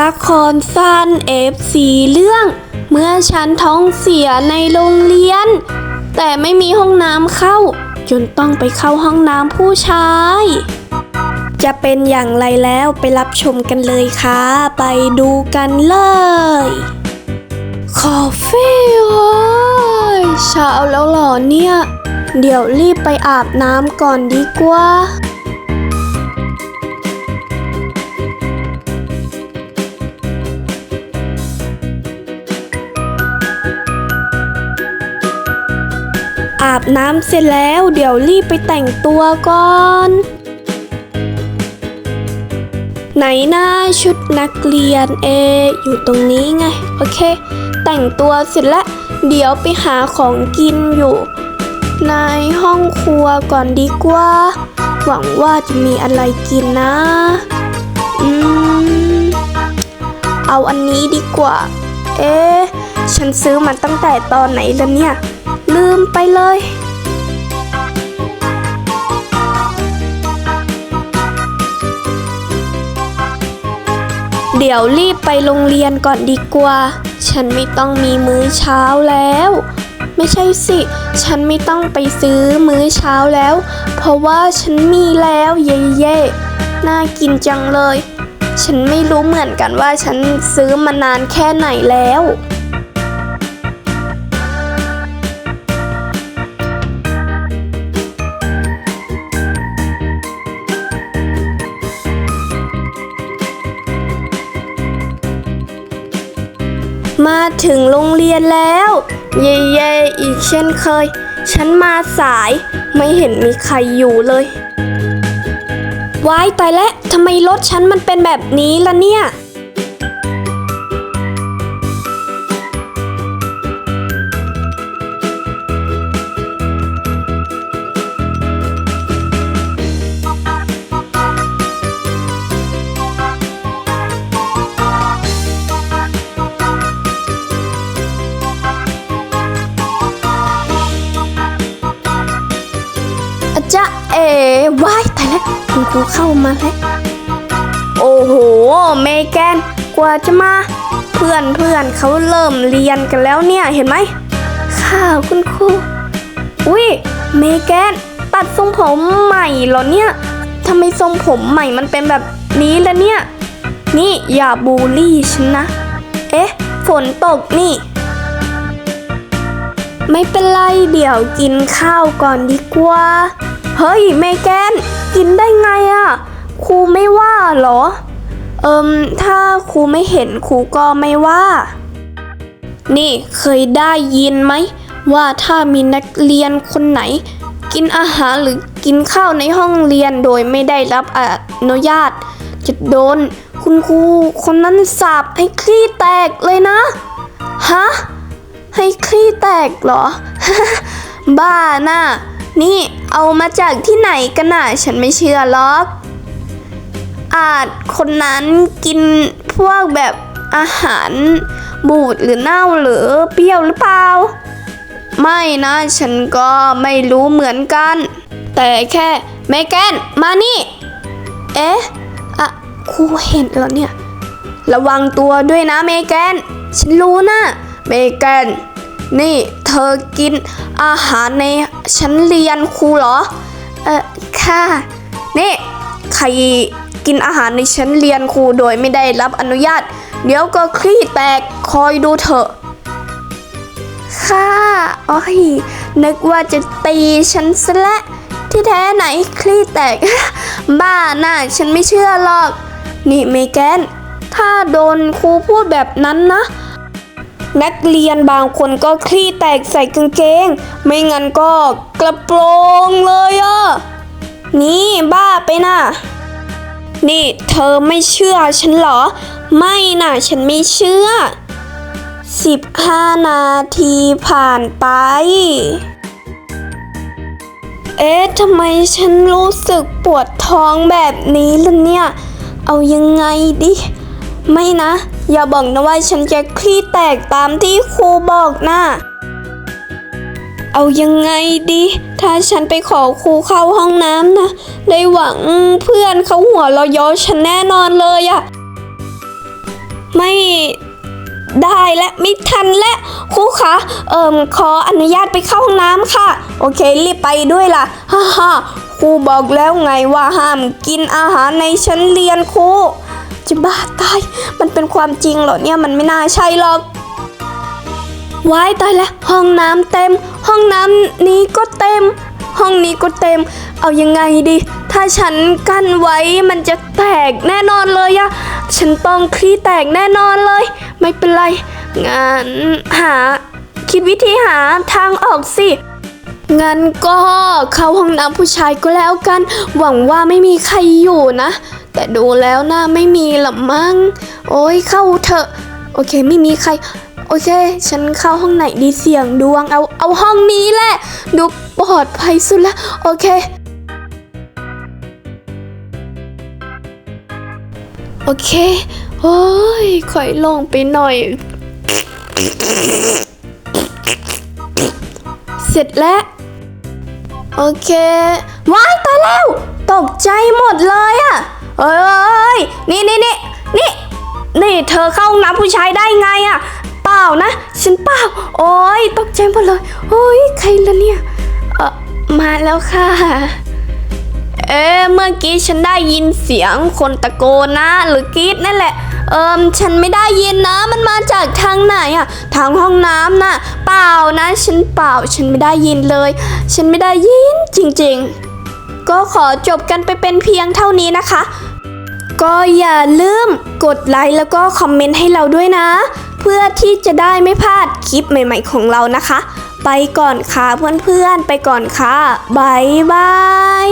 ละครสั้นเอฟซีเรื่อง เมื่อฉันท้องเสียในโรงเรียน แต่ไม่มีห้องน้ำเข้า จนต้องไปเข้าห้องน้ำผู้ชาย จะเป็นอย่างไรแล้วไปรับชมกันเลยค่ะ ไปดูกันเลยคอฟฟี่เว้ยเช้าแล้วหรอเนี่ย เดี๋ยวรีบไปอาบน้ำก่อนดีกว่า อาบน้ำเสร็จแล้วเดี๋ยวรีบไปแต่งตัวก่อน ไหนหน้าชุดนักเรียนเอ อยู่ตรงนี้ไง โอเค แต่งตัวเสร็จแล้ว เดี๋ยวไปหาของกินอยู่ ในห้องครัวก่อนดีกว่า หวังว่าจะมีอะไรกินนะ อืม เอาอันนี้ดีกว่า เอ๊ะฉันซื้อมันตั้งแต่ตอนไหนแล้วเนี่ย ลืมไปเลย เดี๋ยวรีบไปโรงเรียนก่อนดีกว่า ฉันไม่ต้องมีมื้อเช้าแล้ว ไม่ใช่สิ ฉันไม่ต้องไปซื้อมื้อเช้าแล้ว เพราะว่าฉันมีแล้วเย่เย่ๆน่ากินจังเลย ฉันไม่รู้เหมือนกันว่าฉันซื้อมานานแค่ไหนแล้ว มาถึงโรงเรียนแล้ว เย่เย่อีกเช่นเคย ฉันมาสายไม่เห็นมีใครอยู่เลยว้ายตายแล้วทำไมรถฉันมันเป็นแบบนี้ล่ะเนี่ย แล้วคุณครูเข้ามาแล้วโอ้โห เมแกนกว่าจะมา เพื่อนเพื่อนเขาเริ่มเรียนกันแล้วเนี่ยเห็นไหมข่าวคุณครูอุ้ยเมแกนตัดทรงผมใหม่เหรอเนี่ยทำไมทรงผมใหม่มันเป็นแบบนี้ล่ะเนี่ย นี่อย่าบูลลี่ฉันนะ เอ๊ะ ฝนตกนี่ ไม่เป็นไรเดี๋ยวกินข้าวก่อนดีกว่า เฮ้ยเมแกน กินได้ไงอะ่ะครูไม่ว่าเหรอ เอิมถ้าครูไม่เห็นครูก็ไม่ว่า นี่เคยได้ยินไหม ว่าถ้ามีนักเรียนคนไหน กินอาหารหรือกินข้าวในห้องเรียนโดยไม่ได้รับอนุญาต จะโดนคุณครูคนนั้นสาบให้คลี่แตกเลยนะ ฮะ ให้คลี่แตกเหรอ บ้าน่ะ นี่เอามาจากที่ไหนกันน่ะฉันไม่เชื่อหรอก อาจคนนั้นกินพวกแบบอาหารบูดหรือเน่าหรือเปรี้ยวหรือเปล่า ไม่นะ ฉันก็ไม่รู้เหมือนกัน แต่แค่เมแกนมานี่ เอ๊ะอะครูเห็นแล้วเนี่ย ระวังตัวด้วยนะเมแกน ฉันรู้นะเมแกน นี่เธอกินอาหารใน ชั้นเรียนครูเหรอ เออค่ะนี่ใครกินอาหารในชั้นเรียนครูโดยไม่ได้รับอนุญาต เดี๋ยวก็คลี่แตกคอยดูเถอะ ค่ะโอ้ยนึกว่าจะตีฉันซะและ้วที่แท้ไหนคลี่แตก บ้าน่ะฉันไม่เชื่อหรอก นี่เมแกน ถ้าโดนครูพูดแบบนั้นนะ นักเรียนบางคนก็คลี่แตกใส่กางเกง ไม่งั้นก็กระโปรงเลยอะ นี่บ้าไปนะนี่เธอไม่เชื่อฉันเหรอ ไม่นะฉันไม่เชื่อ 15 นาทีผ่านไป เอ๊ะทำไมฉันรู้สึกปวดท้องแบบนี้ล่ะเนี่ย เอายังไงดิ ไม่นะ อย่าบอกนะว่าฉันจะคลี่แตกตามที่ครูบอกนะ เอายังไงดี ถ้าฉันไปขอครูเข้าห้องน้ำนะ ได้หวังเพื่อนเขาหัวเราย้อฉันแน่นอนเลยอะไม่ได้และไม่ทันและครูคะเอิมขออนุญาตไปเข้าห้องน้ำค่ะ โอเครีบไปด้วยล่ะฮ่าฮ่าครูบอกแล้วไงว่าห้ามกินอาหารในชั้นเรียนครู จะบ้าตาย มันเป็นความจริงเหรอเนี่ยมันไม่น่าใช่หรอกว้ายตายแล้วห้องน้ำเต็ม ห้องน้ำนี้ก็เต็ม ห้องนี้ก็เต็ม เอายังไงดี ถ้าฉันกั้นไว้มันจะแตกแน่นอนเลยอะฉันต้องคลี่แตกแน่นอนเลย ไม่เป็นไรงานหา คิดวิธีหาทางออกสิงั้นก็เข้าห้องน้ำผู้ชายก็แล้วกัน หวังว่าไม่มีใครอยู่นะ แต่ดูแล้วน่าไม่มีหรอมั้ง โอ้ยเข้าเถอะ โอเคไม่มีใคร โอเค ฉันเข้าห้องไหนดีเสียงดวงเอาเอาห้องนี้แหละ ดูปลอดภัยสุดละ โอเค โอเค โอ้ยค่อยลงไปหน่อย เสร็จแล้ว โอเค ว้ายตายแล้ว ตกใจหมดเลยอะ เอ้ยนี่นี่นี่นี่นี่เธอเข้าห้องน้ำผู้ชายได้ไงอะเปล่านะ ฉันเปล่า โอ้ยตกใจหมดเลยโอ้ยใครละเนี่ยเออมาแล้วค่ะ เอ๊เมื่อกี้ฉันได้ยินเสียงคนตะโกนนะหรือกรีดนั่นแหละ เอิมฉันไม่ได้ยินนะ มันมาจากทางไหนอะทางห้องน้ำน่ะ เปล่านะ ฉันเปล่า ฉันไม่ได้ยินเลย ฉันไม่ได้ยินจริง ๆ ก็ขอจบกันไปเป็นเพียงเท่านี้นะคะ ก็อย่าลืมกดไลค์แล้วก็คอมเมนต์ให้เราด้วยนะ เพื่อที่จะได้ไม่พลาดคลิปใหม่ ๆ ของเรานะคะ ไปก่อนค่ะเพื่อนๆ ไปก่อนค่ะบ๊ายบาย